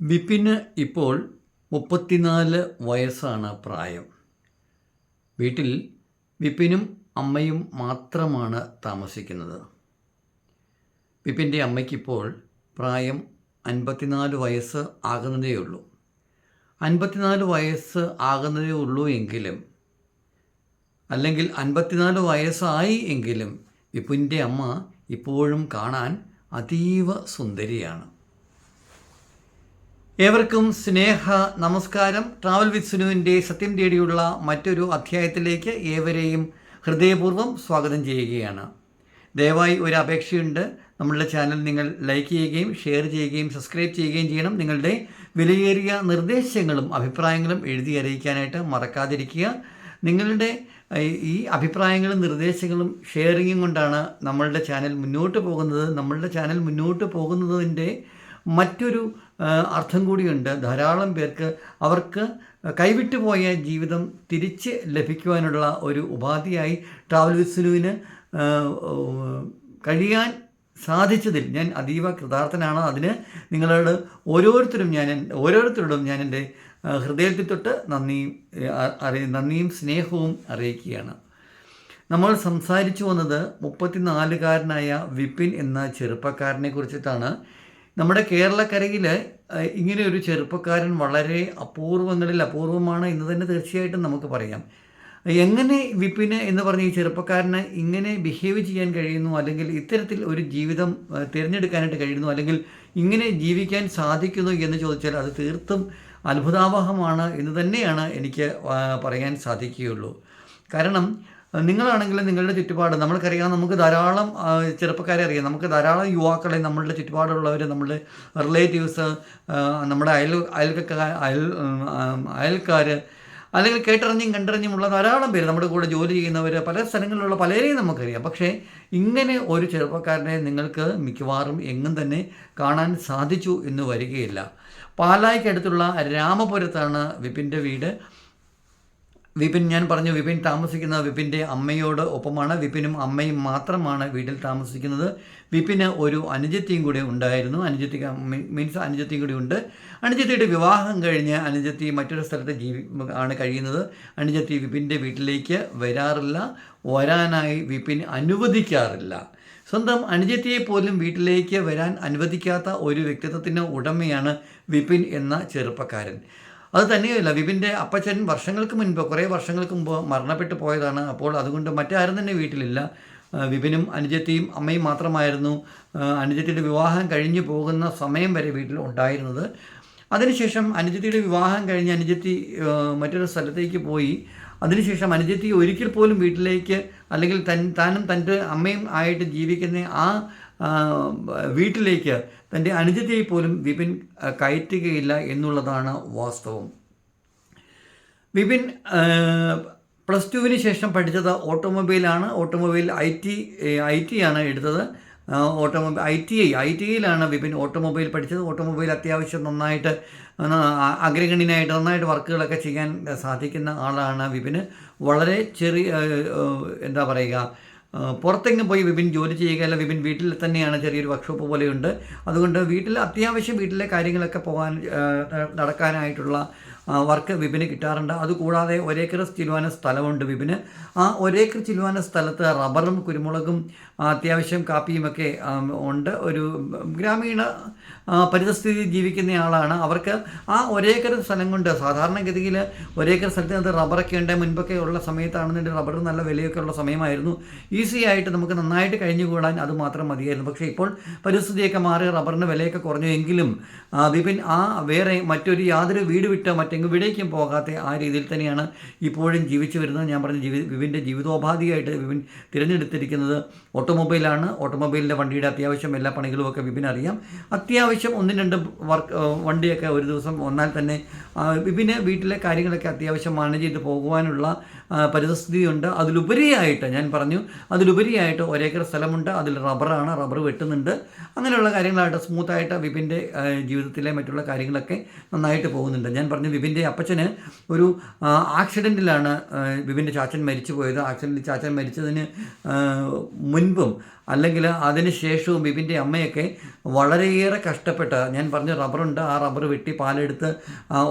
വിപിന് ഇപ്പോൾ മുപ്പത്തിനാല് വയസ്സാണ് പ്രായം. വീട്ടിൽ വിപിനും അമ്മയും മാത്രമാണ് താമസിക്കുന്നത്. വിപിന്റെ അമ്മയ്ക്കിപ്പോൾ പ്രായം അൻപത്തിനാല് വയസ്സ് ആകുന്നതേ ഉള്ളൂ. അൻപത്തിനാല് വയസ്സ് ആകുന്നതേ ഉള്ളൂ എങ്കിലും അല്ലെങ്കിൽ അൻപത്തിനാല് വയസ്സായി എങ്കിലും വിപുന്റെ അമ്മ ഇപ്പോഴും കാണാൻ അതീവ സുന്ദരിയാണ്. ഏവർക്കും സ്നേഹ നമസ്കാരം. ട്രാവൽ വിത്ത് സുനുവിന്റെ സത്യം തേടിയുള്ള മറ്റൊരു അധ്യായത്തിലേക്ക് ഏവരെയും ഹൃദയപൂർവം സ്വാഗതം ചെയ്യുകയാണ്. ദയവായി ഒരു അപേക്ഷയുണ്ട്. നമ്മളുടെ ചാനൽ നിങ്ങൾ ലൈക്ക് ചെയ്യുകയും ഷെയർ ചെയ്യുകയും സബ്സ്ക്രൈബ് ചെയ്യുകയും ചെയ്യണം. നിങ്ങളുടെ വിലയേറിയ നിർദ്ദേശങ്ങളും അഭിപ്രായങ്ങളും എഴുതി അറിയിക്കാനായിട്ട് മറക്കാതിരിക്കുക. നിങ്ങളുടെ ഈ അഭിപ്രായങ്ങളും നിർദ്ദേശങ്ങളും ഷെയറിങ്ങും കൊണ്ടാണ് നമ്മളുടെ ചാനൽ മുന്നോട്ട് പോകുന്നത്. നമ്മളുടെ ചാനൽ മുന്നോട്ട് പോകുന്നതിന്റെ മറ്റൊരു അർത്ഥം കൂടിയുണ്ട്. ധാരാളം പേർക്ക് അവർക്ക് കൈവിട്ടു പോയ ജീവിതം തിരിച്ച് ലഭിക്കുവാനുള്ള ഒരു ഉപാധിയായി ട്രാവൽ വിസ്ലുവിന് കഴിയാൻ സാധിച്ചതിൽ ഞാൻ അതീവ കൃതാർത്ഥനാണ്. അതിന് നിങ്ങളോട് ഓരോരുത്തരും ഞാൻ ഓരോരുത്തരോടും ഞാൻ എന്റെ ഹൃദയത്തിൽ തൊട്ട് നന്ദിയും അറി നന്ദിയും സ്നേഹവും അറിയിക്കുകയാണ്. നമ്മൾ സംസാരിച്ചു വന്നത് മുപ്പത്തിനാലുകാരനായ വിപിൻ എന്ന ചെറുപ്പക്കാരനെ കുറിച്ചിട്ടാണ്. നമ്മുടെ കേരളക്കരയിൽ ഇങ്ങനെ ഒരു ചെറുപ്പക്കാരൻ വളരെ അപൂർവങ്ങളിൽ അപൂർവമാണ് എന്ന് തന്നെ തീർച്ചയായിട്ടും നമുക്ക് പറയാം. എങ്ങനെ വിപിന് എന്ന് പറഞ്ഞ ഈ ചെറുപ്പക്കാരന് ഇങ്ങനെ ബിഹേവ് ചെയ്യാൻ കഴിയുന്നു? അല്ലെങ്കിൽ ഇത്തരത്തിൽ ഒരു ജീവിതം തിരഞ്ഞെടുക്കാനായിട്ട് കഴിയുന്നു? അല്ലെങ്കിൽ ഇങ്ങനെ ജീവിക്കാൻ സാധിക്കുന്നു എന്ന് ചോദിച്ചാൽ അത് തീർത്തും അത്ഭുതാവഹമാണ് എന്ന് തന്നെയാണ് എനിക്ക് പറയാൻ സാധിക്കുകയുള്ളൂ. കാരണം അഹ് നിങ്ങളാണെങ്കിലും നിങ്ങളുടെ ചുറ്റുപാട് നമ്മൾക്കറിയാം നമുക്ക് ധാരാളം ചെറുപ്പക്കാരെ അറിയാം. നമുക്ക് ധാരാളം യുവാക്കളെ നമ്മളുടെ ചുറ്റുപാടുള്ളവർ നമ്മളുടെ റിലേറ്റീവ്സ് നമ്മുടെ അയൽ അയൽക്കാർ അയൽ അയൽക്കാർ അല്ലെങ്കിൽ കേട്ടറിഞ്ഞും കണ്ടറിഞ്ഞുമുള്ള ധാരാളം പേര് നമ്മുടെ കൂടെ ജോലി ചെയ്യുന്നവർ പല സ്ഥലങ്ങളിലുള്ള പലരെയും നമുക്കറിയാം. പക്ഷേ ഇങ്ങനെ ഒരു ചെറുപ്പക്കാരനെ നിങ്ങൾക്ക് മിക്കവാറും എങ്ങും തന്നെ കാണാൻ സാധിച്ചു എന്ന് വരികയില്ല. പാലായ്ക്കടുത്തുള്ള രാമപുരത്താണ് വിപിന്റെ വീട്. വിപിൻ ഞാൻ പറഞ്ഞു വിപിൻ താമസിക്കുന്ന വിപിന്റെ അമ്മയോട് ഒപ്പമാണ്. വിപിനും അമ്മയും മാത്രമാണ് വീട്ടിൽ താമസിക്കുന്നത്. വിപിന് ഒരു അനുജത്തിയും കൂടെ ഉണ്ടായിരുന്നു. അനുജത്തി മീൻസ് അനുജത്തിയും കൂടി ഉണ്ട്. അനുജത്തിയുടെ വിവാഹം കഴിഞ്ഞ് അനുജത്തി മറ്റൊരു സ്ഥലത്ത് ജീവി ആണ് കഴിയുന്നത്. അനുജത്തി വിപിന്റെ വീട്ടിലേക്ക് വരാറില്ല. വരാനായി വിപിൻ അനുവദിക്കാറില്ല. സ്വന്തം അനുജത്തിയെ പോലും വീട്ടിലേക്ക് വരാൻ അനുവദിക്കാത്ത ഒരു വ്യക്തിത്വത്തിന് ഉടമയാണ് വിപിൻ എന്ന ചെറുപ്പക്കാരൻ. അത് തന്നെയല്ല വിപിന്റെ അപ്പച്ചൻ വർഷങ്ങൾക്ക് മുൻപ് കുറേ വർഷങ്ങൾക്ക് മുമ്പ് മരണപ്പെട്ടു പോയതാണ്. അപ്പോൾ അതുകൊണ്ട് മറ്റാരും തന്നെ വീട്ടിലില്ല. വിപിനും അനുജത്തിയും അമ്മയും മാത്രമായിരുന്നു. അനുജത്തിയുടെ വിവാഹം കഴിഞ്ഞു പോകുന്ന സമയം വരെ വീട്ടിൽ ഉണ്ടായിരുന്നത്. അതിനുശേഷം അനുജത്തിയുടെ വിവാഹം കഴിഞ്ഞ് അനുജത്തി മറ്റൊരു സ്ഥലത്തേക്ക് പോയി. അതിനുശേഷം അനുജത്തി ഒരിക്കൽ പോലും വീട്ടിലേക്ക് അല്ലെങ്കിൽ തൻ താനും തന്റെ അമ്മയും ആയിട്ട് ജീവിക്കുന്ന ആ, വീട്ടിലേക്ക് തന്റെ അനുജത്തിയെ പോലും വിപിൻ കയറ്റുകയില്ല എന്നുള്ളതാണ് വാസ്തവം. വിപിൻ പ്ലസ് ടുവിന് ശേഷം പഠിച്ചത് ഓട്ടോമൊബൈലാണ്. Automobile I T I T ആണ് എടുത്തത്. Automobile I T I I T ഐയിലാണ് Vipin automobile പഠിച്ചത്. ഓട്ടോമൊബൈൽ അത്യാവശ്യം നന്നായിട്ട് അഗ്രഗണ്യനായിട്ട് നന്നായിട്ട് വർക്കുകളൊക്കെ ചെയ്യാൻ സാധിക്കുന്ന ആളാണ് വിപിന് വളരെ ചെറിയ എന്താ പറയുക പുറത്തെങ്ങും പോയി വിപിൻ ജോലി ചെയ്യുകയല്ല വിപിൻ വീട്ടിൽ തന്നെയാണ് ചെറിയൊരു വർക്ക്ഷോപ്പ് പോലെയുണ്ട്. അതുകൊണ്ട് വീട്ടിൽ അത്യാവശ്യം വീട്ടിലെ കാര്യങ്ങളൊക്കെ പോകാൻ നടക്കാനായിട്ടുള്ള വർക്ക് വിപിന് കിട്ടാറുണ്ട്. അതുകൂടാതെ ഒരേക്കർ ചിലുവാന സ്ഥലമുണ്ട് വിപിന്. ആ ഒരേക്കർ ചിലുവാന സ്ഥലത്ത് റബ്ബറും കുരുമുളകും അത്യാവശ്യം കാപ്പിയുമൊക്കെ ഉണ്ട്. ഒരു ഗ്രാമീണ പരിതസ്ഥിതി ജീവിക്കുന്ന ആളാണ് അവർക്ക് ആ ഒരേക്കർ സ്ഥലം കൊണ്ട് സാധാരണഗതിയിൽ ഒരേക്കർ സ്ഥലത്തിനകത്ത് റബ്ബറൊക്കെ ഉണ്ട്. മുൻപൊക്കെ ഉള്ള സമയത്താണെന്നുണ്ടെങ്കിൽ റബ്ബർ നല്ല വിലയൊക്കെ ഉള്ള സമയമായിരുന്നു. ഈസി ആയിട്ട് നമുക്ക് നന്നായിട്ട് കഴിഞ്ഞുകൂടാൻ അത് മാത്രം മതിയായിരുന്നു. പക്ഷേ ഇപ്പോൾ പരിസ്ഥിതിയൊക്കെ മാറി റബ്ബറിന്റെ വിലയൊക്കെ കുറഞ്ഞു. എങ്കിലും വിപിൻ ആ വേറെ മറ്റൊരു യാതൊരു വീട് വിട്ട് മറ്റെവിടേക്കും പോകാത്ത ആ രീതിയിൽ തന്നെയാണ് ഇപ്പോഴും ജീവിച്ചു വരുന്നത്. ഞാൻ പറഞ്ഞ ജീവി വിവിന്റെ ജീവിതോപാധിയായിട്ട് വിവിൻ തിരഞ്ഞെടുത്തിരിക്കുന്നത് ഓട്ടോമൊബൈലാണ്. ഓട്ടോമൊബൈലിന്റെ വണ്ടിയുടെ അത്യാവശ്യം എല്ലാ പണികളും ഒക്കെ വിപിൻ അറിയാം അത്യാവശ്യം ഒന്നും രണ്ടും വർക്ക് വണ്ടിയൊക്കെ ഒരു ദിവസം വന്നാൽ തന്നെ വിപിന് വീട്ടിലെ കാര്യങ്ങളൊക്കെ അത്യാവശ്യം മാനേജ് ചെയ്ത് പോകുവാനുള്ള പരിതസ്ഥിതിയുണ്ട്. അതിലുപരിയായിട്ട് ഞാൻ പറഞ്ഞു അതിലുപരിയായിട്ട് ഒരേക്കർ സ്ഥലമുണ്ട്. അതിൽ റബ്ബറാണ്. റബ്ബർ വെട്ടുന്നുണ്ട്. അങ്ങനെയുള്ള കാര്യങ്ങളായിട്ട് സ്മൂത്തായിട്ട് വിപിന്റെ ജീവിതത്തിലെ മറ്റുള്ള കാര്യങ്ങളൊക്കെ നന്നായിട്ട് പോകുന്നുണ്ട്. ഞാൻ പറഞ്ഞു വിപിൻ വിപിന്റെ അപ്പച്ചന് ഒരു ആക്സിഡന്റിലാണ് വിപിന്റെ ചാച്ചൻ മരിച്ചു പോയത് ആക്സിഡന്റിൽ ചാച്ചൻ മരിച്ചതിന് മുൻപും അല്ലെങ്കിൽ അതിന് ശേഷവും ബിബിന്റെ അമ്മയൊക്കെ വളരെയേറെ കഷ്ടപ്പെട്ട് ഞാൻ പറഞ്ഞ റബ്ബറുണ്ട് ആ റബ്ബർ വെട്ടി പാലെടുത്ത്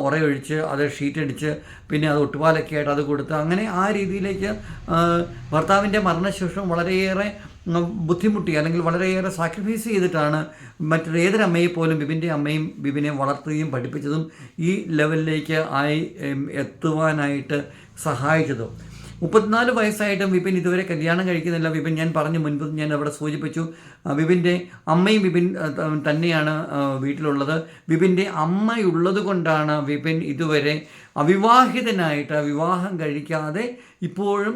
ഉറയൊഴിച്ച് അത് ഷീറ്റ് അടിച്ച് പിന്നെ അത് ഒട്ടുപാലൊക്കെ ആയിട്ട് അത് കൊടുത്ത് അങ്ങനെ ആ രീതിയിലേക്ക് ഭർത്താവിന്റെ മരണശേഷം വളരെയേറെ ബുദ്ധിമുട്ടി അല്ലെങ്കിൽ വളരെയേറെ സാക്രിഫൈസ് ചെയ്തിട്ടാണ് മറ്റൊരു ഏതൊരമ്മയെ പോലും ബിബിന്റെ അമ്മയും ബിബിനെ വളർത്തുകയും പഠിപ്പിച്ചതും ഈ ലെവലിലേക്ക് ആയി എത്തുവാനായിട്ട് സഹായിച്ചതും. മുപ്പത്തിനാല് വയസ്സായിട്ടും വിപിൻ ഇതുവരെ കല്യാണം കഴിക്കുന്നില്ല. വിപിൻ ഞാൻ പറഞ്ഞു മുൻപ് ഞാൻ അവിടെ സൂചിപ്പിച്ചു വിപിന്റെ അമ്മയും വിപിൻ തന്നെയാണ് വീട്ടിലുള്ളത്. വിപിന്റെ അമ്മയുള്ളത് കൊണ്ടാണ് വിപിൻ ഇതുവരെ അവിവാഹിതനായിട്ട് വിവാഹം കഴിക്കാതെ ഇപ്പോഴും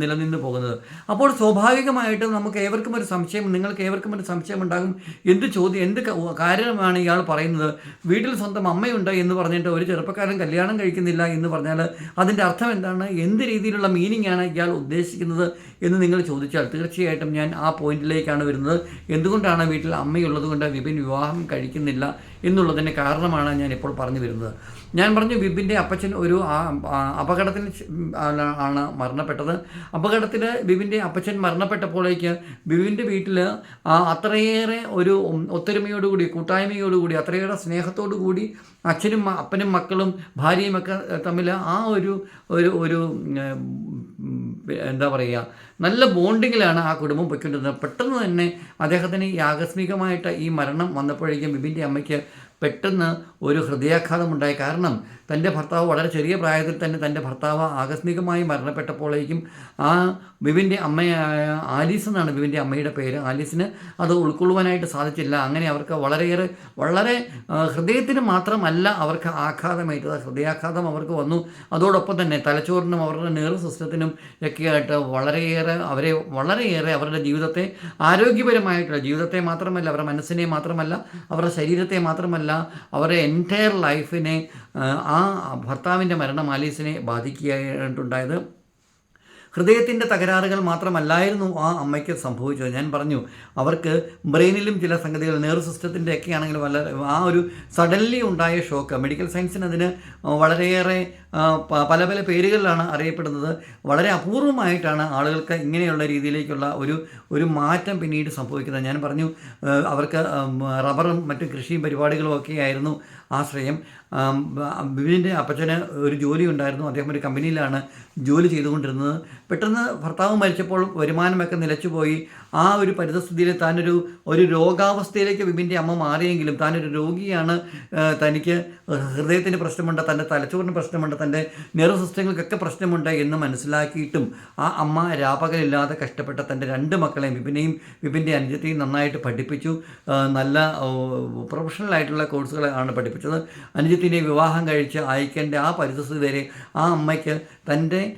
നിലനിന്ന് പോകുന്നത്. അപ്പോൾ സ്വാഭാവികമായിട്ട് നമുക്ക് ഏവർക്കും ഒരു സംശയം നിങ്ങൾക്ക് ഏവർക്കും ഒരു സംശയം ഉണ്ടാകും. എന്ത് ചോദ്യം എന്ത് കാര്യമാണ് ഇയാൾ പറയുന്നത്? വീട്ടിൽ സ്വന്തം അമ്മയുണ്ട് എന്ന് പറഞ്ഞിട്ട് ഒരു ചെറുപ്പക്കാരൻ കല്യാണം കഴിക്കുന്നില്ല എന്ന് പറഞ്ഞാൽ അതിന്റെ അർത്ഥം എന്താണ്? എന്ത് രീതിയിലുള്ള മീനിങ് ആണ് ഇയാൾ ഉദ്ദേശിക്കുന്നത് എന്ന് നിങ്ങൾ ചോദിച്ചാൽ തീർച്ചയായിട്ടും ഞാൻ ആ പോയിന്റിലേക്കാണ് വരുന്നത്. എന്തുകൊണ്ടാണ് വീട്ടിൽ അമ്മയുള്ളത് കൊണ്ട് വിപിൻ വിവാഹം കഴിക്കുന്നില്ല എന്നുള്ളതിന്റെ കാരണമാണ് ഞാൻ ഇപ്പോൾ പറഞ്ഞു വരുന്നത്. ഞാൻ പറഞ്ഞു ബിബിന്റെ അപ്പച്ചൻ ഒരു അപകടത്തിന് ആണ് മരണപ്പെട്ടത്. അപകടത്തിൽ ബിബിന്റെ അപ്പച്ചൻ മരണപ്പെട്ടപ്പോഴേക്ക് ബിബിന്റെ വീട്ടിൽ അത്രയേറെ ഒരു ഒത്തൊരുമയോടുകൂടി കൂട്ടായ്മയോടുകൂടി അത്രയേറെ സ്നേഹത്തോടു കൂടി അച്ഛനും അപ്പനും മക്കളും ഭാര്യയും ഒക്കെ തമ്മിൽ ആ ഒരു ഒരു ഒരു എന്താ പറയുക നല്ല ബോണ്ടിങ്ങിലാണ് ആ കുടുംബം പൊയ്ക്കൊണ്ടിരുന്നത്. പെട്ടെന്ന് തന്നെ അദ്ദേഹത്തിന് ഈ ആകസ്മികമായിട്ട് ഈ മരണം വന്നപ്പോഴേക്കും ബിബിന്റെ അമ്മയ്ക്ക് പെട്ടെന്ന് ഒരു ഹൃദയാഘാതം ഉണ്ടായി. കാരണം തന്റെ ഭർത്താവ് വളരെ ചെറിയ പ്രായത്തിൽ തന്നെ തന്റെ ഭർത്താവ് ആകസ്മികമായി മരണപ്പെട്ടപ്പോഴേക്കും ആ ബിബിന്റെ അമ്മയായ ആലീസ് എന്നാണ് ബിബിന്റെ അമ്മയുടെ പേര്. ആലീസിന് അത് ഉൾക്കൊള്ളുവാനായിട്ട് സാധിച്ചില്ല. അങ്ങനെ അവർക്ക് വളരെയേറെ വളരെ ഹൃദയത്തിന് മാത്രമല്ല അവർക്ക് ആഘാതമേറ്റത് ഹൃദയാഘാതം അവർക്ക് വന്നു. അതോടൊപ്പം തന്നെ തലച്ചോറിനും അവരുടെ നെർവ് സിസ്റ്റത്തിനും ഒക്കെയായിട്ട് വളരെയേറെ അവരെ വളരെയേറെ അവരുടെ ജീവിതത്തെ ആരോഗ്യപരമായിട്ടുള്ള ജീവിതത്തെ മാത്രമല്ല അവരുടെ മനസ്സിനെ മാത്രമല്ല അവരുടെ ശരീരത്തെ മാത്രമല്ല അവരുടെ എന്റയർ ലൈഫിനെ ആ ഭർത്താവിന്റെ മരണം ആലീസിനെ ബാധിക്കുകയായിട്ടുണ്ടായത് ഹൃദയത്തിന്റെ തകരാറുകൾ മാത്രമല്ലായിരുന്നു ആ അമ്മയ്ക്ക് സംഭവിച്ചത്. ഞാൻ പറഞ്ഞു അവർക്ക് ബ്രെയിനിലും ചില സംഗതികൾ നെർവ് സിസ്റ്റത്തിന്റെ ഒക്കെ ആണെങ്കിൽ വളരെ ആ ഒരു സഡൻലി ഉണ്ടായ ഷോക്ക് മെഡിക്കൽ സയൻസിന് അതിന് വളരെയേറെ പല പല പേരുകളിലാണ് അറിയപ്പെടുന്നത്. വളരെ അപൂർവമായിട്ടാണ് ആളുകൾക്ക് ഇങ്ങനെയുള്ള രീതിയിലേക്കുള്ള ഒരു ഒരു മാറ്റം പിന്നീട് സംഭവിക്കുന്നത്. ഞാൻ പറഞ്ഞു അവർക്ക് റബ്ബറും മറ്റു കൃഷിയും പരിപാടികളും ഒക്കെ ആയിരുന്നു. ആശ്രയം. ബിബിന്റെ അപ്പച്ചന് ഒരു ജോലി ഉണ്ടായിരുന്നു. അദ്ദേഹം ഒരു കമ്പനിയിലാണ് ജോലി ചെയ്തുകൊണ്ടിരുന്നത്. പെട്ടെന്ന് ഭർത്താവ് മരിച്ചപ്പോൾ വരുമാനമൊക്കെ നിലച്ചുപോയി. ആ ഒരു പരിതസ്ഥിതിയിൽ താനൊരു ഒരു രോഗാവസ്ഥയിലേക്ക് ബിബിന്റെ അമ്മ മാറിയെങ്കിലും താനൊരു രോഗിയാണ്. തനിക്ക് ഹൃദയത്തിന് പ്രശ്നമുണ്ട് തന്റെ തലച്ചോറിന് പ്രശ്നമുണ്ട് തന്റെ നെർവ് സിസ്റ്റങ്ങൾക്കൊക്കെ പ്രശ്നമുണ്ട് എന്ന് മനസ്സിലാക്കിയിട്ടും ആ അമ്മ രാപകലില്ലാതെ കഷ്ടപ്പെട്ട തന്റെ രണ്ട് മക്കളെയും ബിബിനെയും ബിബിന്റെ അനുജത്തെയും നന്നായിട്ട് പഠിപ്പിച്ചു. നല്ല പ്രൊഫഷണൽ ആയിട്ടുള്ള കോഴ്സുകളാണ് പഠിപ്പിച്ചത്. അനുജത്തിനെ വിവാഹം കഴിച്ച് അയക്കേണ്ട ആ പരിസ്ഥിതി വരെ ആ അമ്മയ്ക്ക് തന്റെ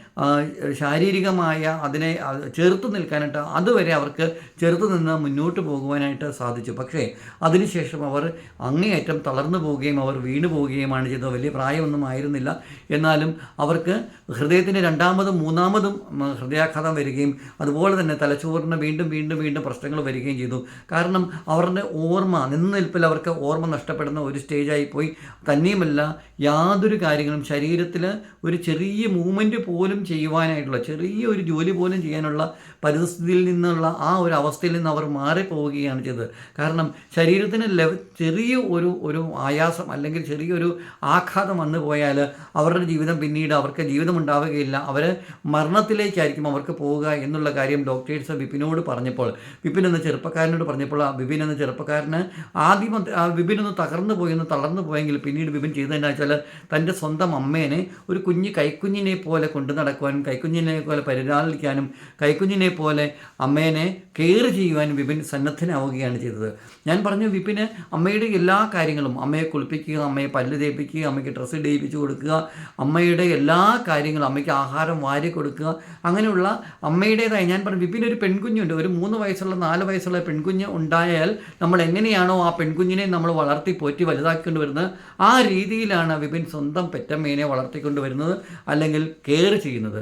ശാരീരികമായ അതിനെ ചെറുത്തു നിൽക്കാനായിട്ട് അതുവരെ അവർക്ക് ചെറുത്തു നിന്ന് മുന്നോട്ട് പോകുവാനായിട്ട് സാധിച്ചു. പക്ഷേ അതിനുശേഷം അവർ അങ്ങേയറ്റം തളർന്നു പോവുകയും അവർ വീണു പോവുകയുമാണ് ചെയ്തത്. വലിയ പ്രായമൊന്നും ആയിരുന്നില്ല. എന്നാലും അവർക്ക് ഹൃദയത്തിന് രണ്ടാമതും മൂന്നാമതും ഹൃദയാഘാതം വരികയും അതുപോലെ തന്നെ തലച്ചോറിന് വീണ്ടും വീണ്ടും വീണ്ടും പ്രശ്നങ്ങൾ വരികയും ചെയ്തു. കാരണം അവരുടെ ഓർമ്മ നിലനിൽപ്പിൽ അവർക്ക് ഓർമ്മ നഷ്ടപ്പെടുന്ന ഒരു സ്റ്റേജായി പോയി. തന്നെയുമല്ല യാതൊരു കാര്യങ്ങളും ശരീരത്തിൽ ഒരു ചെറിയ മൂവ്മെന്റ് പോലും ചെയ്യുവാനായിട്ടുള്ള ചെറിയ ഒരു ജോലി പോലും ചെയ്യാനുള്ള പരിസ്ഥിതിയിൽ നിന്നുള്ള ആ ഒരു അവസ്ഥയിൽ നിന്ന് അവർ മാറിപ്പോവുകയാണ് ചെയ്തത്. കാരണം ശരീരത്തിന് ലെവ ചെറിയ ഒരു ഒരു ആയാസം അല്ലെങ്കിൽ ചെറിയൊരു ആഘാതം വന്നു പോയാൽ അവരുടെ ജീവിതം പിന്നീട് അവർക്ക് ജീവിതം ഉണ്ടാവുകയില്ല. അവർ മരണത്തിലേക്കായിരിക്കും അവർക്ക് പോവുക എന്നുള്ള കാര്യം ഡോക്ടേഴ്സ് വിപിനോട് പറഞ്ഞപ്പോൾ വിപിൻ എന്ന ചെറുപ്പക്കാരനോട് പറഞ്ഞപ്പോൾ വിപിൻ എന്ന ചെറുപ്പക്കാരന് ആദ്യം വിപിൻ ഒന്ന് തകർന്നു പോയി ഒന്ന് തളർന്നു പോയെങ്കിൽ പിന്നീട് വിപിൻ ചെയ്തതെന്നു വെച്ചാൽ തന്റെ സ്വന്തം അമ്മേനെ ഒരു കുഞ്ഞ് കൈക്കുഞ്ഞിനെ പോലെ കൊണ്ടു നടക്കുവാനും കൈക്കുഞ്ഞിനെ പോലെ പരിപാലിക്കാനും കൈക്കുഞ്ഞിനെ പോലെ അമ്മേനെ കെയർ ചെയ്യുവാനും വിപിൻ സന്നദ്ധനാവുകയാണ് ചെയ്തത്. ഞാൻ പറഞ്ഞു വിപിന് അമ്മയുടെ എല്ലാ കാര്യങ്ങളും അമ്മയെ കുളിപ്പിക്കുക അമ്മയെ പല്ല് തേപ്പിക്കുക അമ്മയ്ക്ക് ഡ്രസ്സ് ഇടിയിപ്പിച്ച് കൊടുക്കുക അമ്മയുടെ എല്ലാ കാര്യങ്ങളും അമ്മയ്ക്ക് ആഹാരം വാരി കൊടുക്കുക അങ്ങനെയുള്ള അമ്മയുടേതായി ഞാൻ പറഞ്ഞു വിപിൻ ഒരു പെൺകുഞ്ഞുണ്ട് ഒരു മൂന്ന് വയസ്സുള്ള നാല് വയസ്സുള്ള പെൺകുഞ്ഞ് ഉണ്ടായാൽ നമ്മൾ എങ്ങനെയാണോ ആ പെൺകുഞ്ഞിനെ നമ്മൾ വളർത്തി പോറ്റി വലുതാക്കിക്കൊണ്ട് വരുന്നത് ആ രീതിയിലാണ് വിപിൻ സ്വന്തം പെറ്റമ്മേനെ വളർത്തിക്കൊണ്ട് വരുന്നത് അല്ലെങ്കിൽ കെയർ ചെയ്യുന്നത്.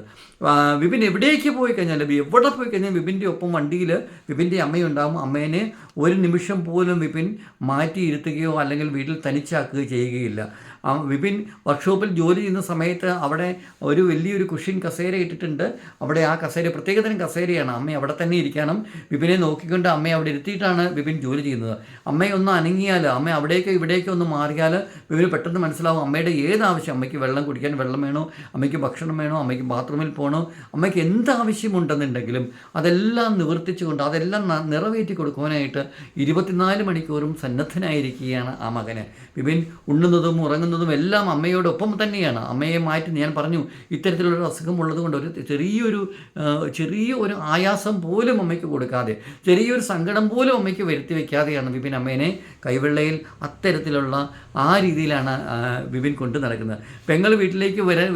വിപിൻ എവിടേക്ക് പോയി കഴിഞ്ഞാൽ എവിടെ പോയി കഴിഞ്ഞാൽ വിപിന്റെ ഒപ്പം വണ്ടിയിൽ വിപിന്റെ അമ്മയുണ്ടാകും അമ്മേനെ ഒരു നിമിഷം പോലും വിപിൻ മാറ്റിയിരുത്തുകയോ അല്ലെങ്കിൽ വീട്ടിൽ തനിച്ചാക്കുകയോ ചെയ്യുകയില്ല. വിപിൻ വർക്ക്ഷോപ്പിൽ ജോലി ചെയ്യുന്ന സമയത്ത് അവിടെ ഒരു വലിയൊരു കുഷ്യൻ കസേര ഇട്ടിട്ടുണ്ട്. അവിടെ ആ കസേര പ്രത്യേകതരം കസേരയാണ്. അമ്മ അവിടെ തന്നെ ഇരിക്കണം. വിപിനെ നോക്കിക്കൊണ്ട് അമ്മ അവിടെ ഇരുത്തിയിട്ടാണ് വിപിൻ ജോലി ചെയ്യുന്നത്. അമ്മയെ ഒന്ന് അനങ്ങിയാൽ അമ്മ അവിടേക്കോ ഇവിടേക്കോ ഒന്ന് മാറിയാൽ വിപിന് പെട്ടെന്ന് മനസ്സിലാവും അമ്മയുടെ ഏത് ആവശ്യം. അമ്മയ്ക്ക് വെള്ളം കുടിക്കാൻ വെള്ളം വേണോ? അമ്മയ്ക്ക് ഭക്ഷണം വേണോ? അമ്മയ്ക്ക് ബാത്റൂമിൽ പോകണോ അമ്മയ്ക്ക് എന്ത് ആവശ്യമുണ്ടെന്നുണ്ടെങ്കിലും അതെല്ലാം നിവർത്തിച്ചുകൊണ്ട് അതെല്ലാം നിറവേറ്റി കൊടുക്കുവാനായിട്ട് ഇരുപത്തിനാല് മണിക്കൂറും സന്നദ്ധനായിരിക്കുകയാണ് ആ മകന്. വിപിൻ ഉണ്ണുന്നതും ഉറങ്ങുന്നതും എല്ലാം അമ്മയോടൊപ്പം തന്നെയാണ്. അമ്മയെ മാറ്റി ഞാൻ പറഞ്ഞു ഇത്തരത്തിലുള്ള അസുഖം ഉള്ളതുകൊണ്ട് ഒരു ചെറിയൊരു ചെറിയ ഒരു ആയാസം പോലും അമ്മയ്ക്ക് കൊടുക്കാതെ ചെറിയൊരു സങ്കടം പോലും അമ്മയ്ക്ക് വരുത്തി വയ്ക്കാതെയാണ് വിപിൻ അമ്മേനെ കൈവെള്ളയിൽ അത്തരത്തിലുള്ള ആ രീതിയിലാണ് വിപിൻ കൊണ്ടു നടക്കുന്നത്. പെങ്ങൾ വീട്ടിലേക്ക് വരാൻ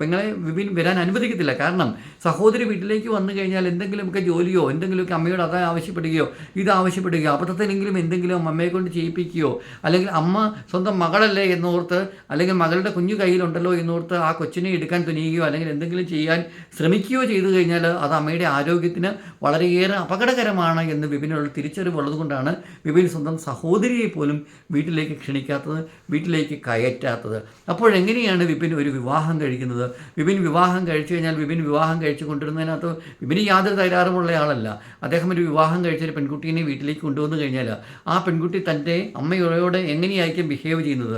പെങ്ങളെ വിപിൻ വരാൻ അനുവദിക്കത്തില്ല. കാരണം സഹോദരി വീട്ടിലേക്ക് വന്നു കഴിഞ്ഞാൽ എന്തെങ്കിലുമൊക്കെ ജോലിയോ എന്തെങ്കിലുമൊക്കെ അമ്മയോട് അത് ആവശ്യപ്പെടുകയോ ഇത് ആവശ്യപ്പെടുകയോ അബദ്ധത്തിലെങ്കിലും എന്തെങ്കിലും അമ്മയെ കൊണ്ട് ചെയ്യിപ്പിക്കുകയോ അല്ലെങ്കിൽ അമ്മ സ്വന്തം മകളല്ലേ എന്നോർത്ത് അല്ലെങ്കിൽ മകളുടെ കുഞ്ഞു കയ്യിലുണ്ടല്ലോ എന്നോർത്ത് ആ കൊച്ചിനെ എടുക്കാൻ തുനിയുകയോ അല്ലെങ്കിൽ എന്തെങ്കിലും ചെയ്യാൻ ശ്രമിക്കുകയോ ചെയ്തു കഴിഞ്ഞാൽ അത് അമ്മയുടെ ആരോഗ്യത്തിന് വളരെയേറെ അപകടകരമാണ് എന്ന് വിപിനുള്ള തിരിച്ചറിവുള്ളത് കൊണ്ടാണ് വിപിൻ സ്വന്തം സഹോദരിയെ പോലും വീട്ടിലേക്ക് ക്ഷണിക്കാത്തത് വീട്ടിലേക്ക് കയറ്റാത്തത്. അപ്പോഴെങ്ങനെയാണ് വിപിൻ ഒരു വിവാഹം കഴിക്കുന്നത്? വിപിൻ വിവാഹം കഴിച്ചു കഴിഞ്ഞാൽ വിപിൻ വിവാഹം കഴിച്ചു കൊണ്ടിരുന്നതിനകത്ത് വിപിന് യാതൊരു തകരാറുമുള്ള ആളല്ല അദ്ദേഹം ഒരു വിവാഹം കഴിച്ചൊരു പെൺകുട്ടീനെ വീട്ടിലേക്ക് കൊണ്ടുവന്നു കഴിഞ്ഞാൽ ആ പെൺകുട്ടി തന്റെ അമ്മയോട് എങ്ങനെയായിരിക്കും ബിഹേവ് ചെയ്യുന്നത്?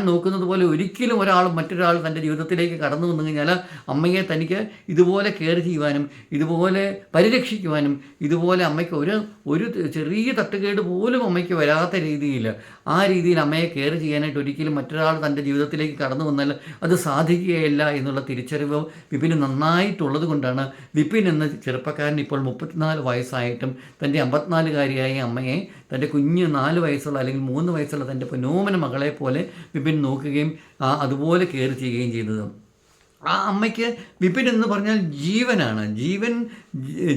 നോക്കുന്നത് പോലെ ഒരിക്കലും ഒരാൾ മറ്റൊരാൾ തന്റെ ജീവിതത്തിലേക്ക് കടന്നു വന്നു കഴിഞ്ഞാൽ അമ്മയെ തനിക്ക് ഇതുപോലെ കെയർ ചെയ്യുവാനും ഇതുപോലെ പരിരക്ഷിക്കുവാനും ഇതുപോലെ അമ്മയ്ക്ക് ഒരു ഒരു ചെറിയ തട്ടുകേട് പോലും അമ്മയ്ക്ക് വരാത്ത രീതിയിൽ ആ രീതിയിൽ അമ്മയെ കെയർ ചെയ്യാനായിട്ട് ഒരിക്കലും മറ്റൊരാൾ തന്റെ ജീവിതത്തിലേക്ക് കടന്നു വന്നാൽ അത് സാധിക്കുകയില്ല എന്നുള്ള തിരിച്ചറിവ് വിപിന് നന്നായിട്ടുള്ളത് കൊണ്ടാണ്. വിപിൻ എന്ന ചെറുപ്പക്കാരൻ ഇപ്പോൾ മുപ്പത്തിനാല് വയസ്സായിട്ടും തന്റെ അമ്പത്തിനാലുകാരിയായ അമ്മയെ തന്റെ കുഞ്ഞ് നാല് വയസ്സുള്ള അല്ലെങ്കിൽ മൂന്ന് വയസ്സുള്ള തന്റെ പൊന്നോമന മകളെ പോലെ വിപിൻ നോക്കുകയും അതുപോലെ കെയർ ചെയ്യുകയും ചെയ്തത് ആ അമ്മയ്ക്ക് വിപിൻ എന്ന് പറഞ്ഞാൽ ജീവനാണ്. ജീവൻ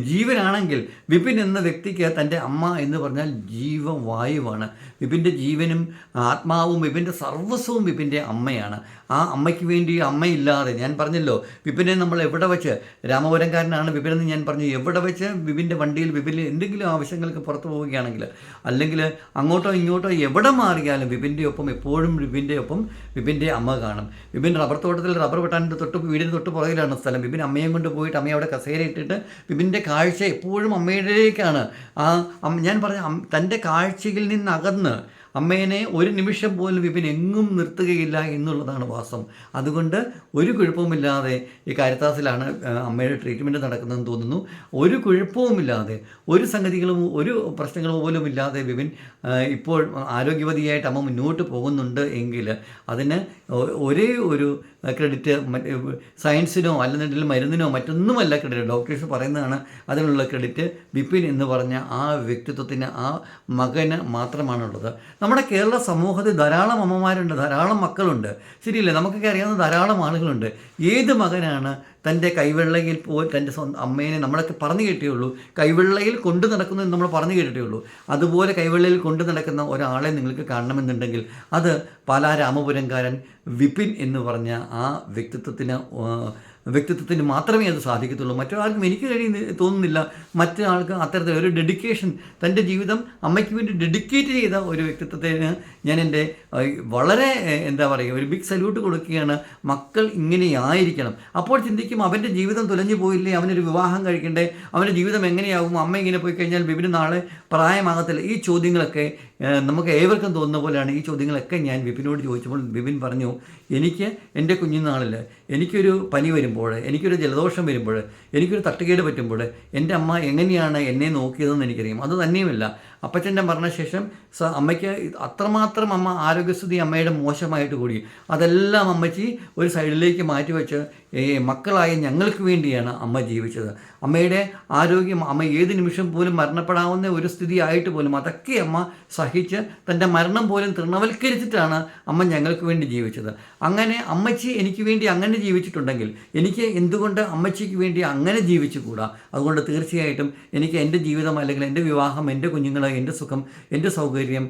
ജീവനാണെങ്കിൽ വിപിൻ എന്ന വ്യക്തിക്ക് തന്റെ അമ്മ എന്ന് പറഞ്ഞാൽ ജീവവായുവാണ്. വിപിന്റെ ജീവനും ആത്മാവും വിപിന്റെ സർവസ്വവും വിപിന്റെ അമ്മയാണ്. ആ അമ്മയ്ക്ക് വേണ്ടി അമ്മയില്ലാതെ ഞാൻ പറഞ്ഞല്ലോ വിപിനെ നമ്മൾ എവിടെ വെച്ച്? രാമപുരംകാരനാണ് വിപിനെന്ന് ഞാൻ പറഞ്ഞു. എവിടെ വെച്ച് വിപിന്റെ വണ്ടിയിൽ വിപിന് എന്തെങ്കിലും ആവശ്യങ്ങൾക്ക് പുറത്തു പോവുകയാണെങ്കിൽ അല്ലെങ്കിൽ അങ്ങോട്ടോ ഇങ്ങോട്ടോ എവിടെ മാറിയാലും വിപിന്റെ ഒപ്പം എപ്പോഴും വിപിന്റെ ഒപ്പം വിപിന്റെ അമ്മ കാണും. വിപിൻ റബ്ബർ തോട്ടത്തിൽ റബ്ബർ വെട്ടാന്റെ തൊട്ട് വീടിന് തൊട്ട് പുറകിലാണ് സ്ഥലം. വിപിൻ അമ്മയും കൊണ്ട് പോയിട്ട് അമ്മയെ അവിടെ കസേര ഇട്ടിട്ട് വിപിന്റെ കാഴ്ച എപ്പോഴും അമ്മയുടേക്കാണ് ആ ഞാൻ പറഞ്ഞ തന്റെ കാഴ്ചയിൽ നിന്നകന്ന് അമ്മേനെ ഒരു നിമിഷം പോലും വിപിൻ എങ്ങും നിർത്തുകയില്ല എന്നുള്ളതാണ് വാസം. അതുകൊണ്ട് ഒരു കുഴപ്പവുമില്ലാതെ ഈ കാര്യത്താസിലാണ് അമ്മയുടെ ട്രീറ്റ്മെന്റ് നടക്കുന്നതെന്ന് തോന്നുന്നു. ഒരു കുഴപ്പവുമില്ലാതെ ഒരു സംഗതികളും ഒരു പ്രശ്നങ്ങളും പോലും ഇല്ലാതെ വിപിൻ ഇപ്പോൾ ആരോഗ്യവതിയായിട്ട് അമ്മ മുന്നോട്ട് പോകുന്നുണ്ട് എങ്കിൽ അതിന് ഒരേ ഒരു ക്രെഡിറ്റ് സയൻസിനോ അല്ലെന്നുണ്ടെങ്കിൽ മരുന്നിനോ മറ്റൊന്നുമല്ല ക്രെഡിറ്റ് ഡോക്ടേഴ്സ് പറയുന്നതാണ് അതിനുള്ള ക്രെഡിറ്റ് ബിപിൻ എന്ന് പറഞ്ഞ ആ വ്യക്തിത്വത്തിന് ആ മകന് മാത്രമാണുള്ളത്. നമ്മുടെ കേരള സമൂഹത്തിൽ ധാരാളം അമ്മമാരുണ്ട് ധാരാളം മക്കളുണ്ട്. ശരിയല്ലേ? നമുക്കൊക്കെ അറിയാവുന്ന ധാരാളം ആളുകളുണ്ട്. ഏത് മകനാണ് തന്റെ കൈവെള്ളയിൽ പോയി തന്റെ സ്വന്തം അമ്മേനെ നമ്മളൊക്കെ പറഞ്ഞു കേട്ടേയുള്ളൂ കൈവെള്ളയിൽ കൊണ്ടു നടക്കുന്നത് നമ്മൾ പറഞ്ഞു കേട്ടിട്ടേ ഉള്ളൂ. അതുപോലെ കൈവെള്ളയിൽ കൊണ്ടു നടക്കുന്ന ഒരാളെ നിങ്ങൾക്ക് കാണണമെന്നുണ്ടെങ്കിൽ അത് പാലാ രാമപുരംകാരൻ വിപിൻ എന്ന് പറഞ്ഞ ആ വ്യക്തിത്വത്തിന് വ്യക്തിത്വത്തിന് മാത്രമേ അത് സാധിക്കത്തുള്ളൂ. മറ്റൊരാൾക്കും എനിക്ക് കഴിയുന്ന തോന്നുന്നില്ല മറ്റൊരാൾക്ക് അത്തരത്തിൽ ഒരു ഡെഡിക്കേഷൻ തന്റെ ജീവിതം അമ്മയ്ക്ക് വേണ്ടി ഡെഡിക്കേറ്റ് ചെയ്ത ഒരു വ്യക്തിത്വത്തിന് ഞാൻ എന്റെ വളരെ എന്താ പറയുക ഒരു ബിഗ് സല്യൂട്ട് കൊടുക്കുകയാണ്. മക്കൾ ഇങ്ങനെയായിരിക്കണം അപ്പോൾ ചിന്തിക്കും അവന്റെ ജീവിതം തുലഞ്ഞു പോയില്ലേ? അവനൊരു വിവാഹം കഴിക്കണ്ടേ? അവന്റെ ജീവിതം എങ്ങനെയാകും അമ്മ ഇങ്ങനെ പോയി കഴിഞ്ഞാൽ വിവിധ നാളെ പ്രായമാകത്തില്ല. ഈ ചോദ്യങ്ങളൊക്കെ നമുക്ക് ഏവർക്കും തോന്നുന്ന പോലെയാണ് ഈ ചോദ്യങ്ങളൊക്കെ ഞാൻ വിപിനോട് ചോദിച്ചപ്പോൾ വിപിൻ പറഞ്ഞു എനിക്ക് എന്റെ കുഞ്ഞുനാളിൽ എനിക്കൊരു പനി വരുമ്പോൾ എനിക്കൊരു ജലദോഷം വരുമ്പോൾ എനിക്കൊരു തട്ടുകേട് പറ്റുമ്പോൾ എന്റെ അമ്മ എങ്ങനെയാണ് എന്നെ നോക്കിയതെന്ന് എനിക്കറിയാം. അത് തന്നെയുമല്ല അപ്പച്ചന്റെ മരണശേഷം സ അമ്മയ്ക്ക് അത്രമാത്രം അമ്മ ആരോഗ്യസ്ഥിതി അമ്മയുടെ മോശമായിട്ട് കൂടി. അതെല്ലാം അമ്മച്ചി ഒരു സൈഡിലേക്ക് മാറ്റിവെച്ച് മക്കളായ ഞങ്ങൾക്ക് വേണ്ടിയാണ് അമ്മ ജീവിച്ചത്. അമ്മയുടെ ആരോഗ്യം അമ്മ ഏത് നിമിഷം പോലും മരണപ്പെടാവുന്ന ഒരു സ്ഥിതി ആയിട്ട് പോലും അതൊക്കെ അമ്മ സഹിച്ച് തന്റെ മരണം പോലും തൃണവൽക്കരിച്ചിട്ടാണ് അമ്മ ഞങ്ങൾക്ക് വേണ്ടി ജീവിച്ചത്. അങ്ങനെ അമ്മച്ചി എനിക്ക് വേണ്ടി അങ്ങനെ ജീവിച്ചിട്ടുണ്ടെങ്കിൽ എനിക്ക് എന്തുകൊണ്ട് അമ്മച്ചിക്ക് വേണ്ടി അങ്ങനെ ജീവിച്ചുകൂടാ? അതുകൊണ്ട് തീർച്ചയായിട്ടും എനിക്ക് എന്റെ ജീവിതം അല്ലെങ്കിൽ എന്റെ വിവാഹം എന്റെ കുഞ്ഞുങ്ങൾ എന്റെ സുഖം എന്റെ സൗകര്യം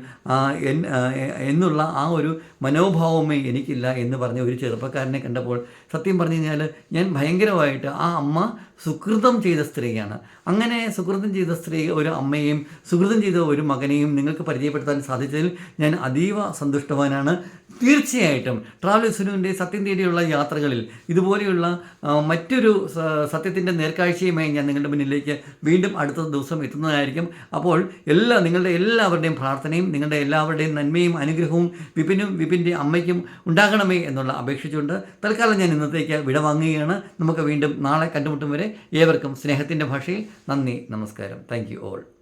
എന്നുള്ള ആ ഒരു മനോഭാവമേ എനിക്കില്ല എന്ന് പറഞ്ഞ ഒരു ചെറുപ്പക്കാരനെ കണ്ടപ്പോൾ സത്യം പറഞ്ഞു കഴിഞ്ഞാൽ ഞാൻ ഭയങ്കരമായിട്ട് ആ അമ്മ സുഹൃതം ചെയ്ത സ്ത്രീയാണ്. അങ്ങനെ സുഹൃതം ചെയ്ത സ്ത്രീ ഒരു അമ്മയെയും സുഹൃതം ചെയ്ത ഒരു മകനെയും നിങ്ങൾക്ക് പരിചയപ്പെടുത്താൻ സാധിച്ചതിൽ ഞാൻ അതീവ സന്തുഷ്ടവാനാണ്. തീർച്ചയായിട്ടും ട്രാവൽ സുനുവിന്റെ സത്യം തേടിയുള്ള യാത്രകളിൽ ഇതുപോലെയുള്ള മറ്റൊരു സത്യത്തിന്റെ നേർക്കാഴ്ചയുമായി ഞാൻ നിങ്ങളുടെ മുന്നിലേക്ക് വീണ്ടും അടുത്ത ദിവസം എത്തുന്നതായിരിക്കും. അപ്പോൾ എല്ലാ നിങ്ങളുടെ എല്ലാവരുടെയും പ്രാർത്ഥനയും നിങ്ങളുടെ എല്ലാവരുടെയും നന്മയും അനുഗ്രഹവും വിപിനും വിപിന്റെ അമ്മയ്ക്കും ഉണ്ടാകണമേ എന്നുള്ള അപേക്ഷിച്ചുകൊണ്ട് തൽക്കാലം ഞാൻ ഇന്നത്തേക്ക് വിടവാങ്ങുകയാണ്. നമുക്ക് വീണ്ടും നാളെ കണ്ടുമുട്ടും വരെ ഏവർക്കും സ്നേഹത്തിന്റെ ഭാഷയിൽ നന്ദി നമസ്കാരം. Thank you all.